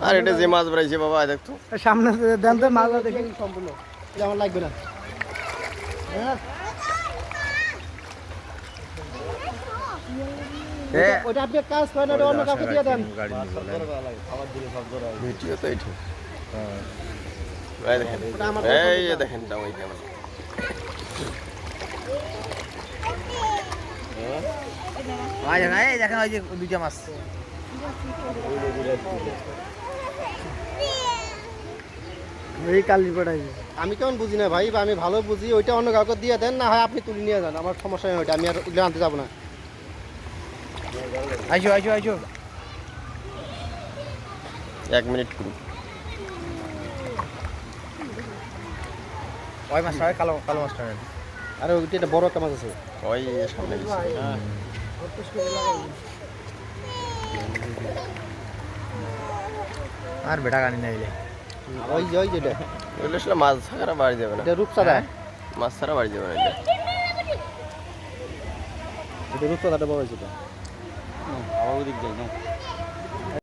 আর এটা যে মাছ বেড়াইছে বাবা দেখতো সামনে দেন তো মাছ দেখি। সম্পূর্ণ আমার লাগবে না হ্যাঁ ওটা- ওটা আপনি কাজ করেন ওটা অন্য কাউকে দিয়ে দেন। ভিডিও তো এইটা। এই যে দেখেন দাও এই কেমন দেখেন ওই যে দুইটা মাছ। এই কালি পড়াই। আমি কেমন বুঝি না ভাই আমি ভালো বুঝি ওইটা অন্য কাউকে দিয়ে দেন না হয় আপনি তুলে নিয়ে যান আমার সমস্যা নেই ওইটা আমি আর ওগুলো আনতে যাব না। আইসো আইসো আইসো। এক মিনিট কুড়ি। ওই মাছ হয়? কালো কালো মাছটা আর ওইটা বড় একটা মাছ আছে। ওই সামনে গেছে। আর বেটা গানি নাইলে ওই যে ওই যেটা ওইগুলো আসলে মাছ ছাড়া বাড়ি যাবে না। এটা রূপসাদা মাছ ছাড়া বাড়ি যাবে না এটা। এটা রূপসাদাটা বড় যেটা আমার ওদিক যাই না